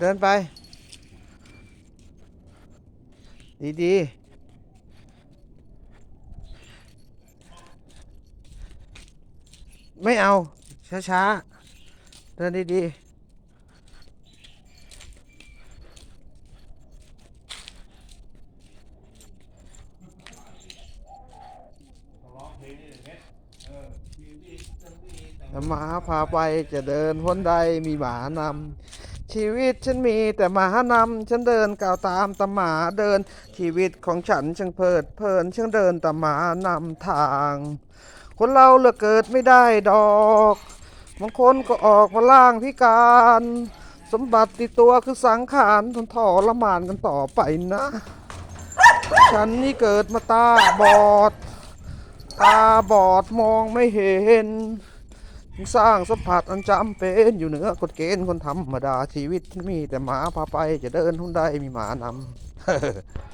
เดินไป ดีๆไม่เอา ช้าๆ เดินดีๆหมาพาไปจะเดินพ้นใดมีหมานำ ชีวิตฉันมีแต่หมานำฉันเดินก้าวตามตหมาเดิน ชีวิตของฉันช่างเพลิดเพลินช่างเดินแต่หมานำทาง คนเราเลือกเกิดไม่ได้ดอกบางคนก็ออกมาล่างพิการ สมบัติติดตัวคือสังขารทนทรมานกันต่อไปนะ ฉันนี่เกิดมาตาบอด ตาบอดมองไม่เห็น สร้างสัมผัสอันจำเป็นอยู่เหนือกฎเกณฑ์คนธรรมดาชีวิตที่มีแต่หมาพาไปจะเดินทุนได้มีหมานำ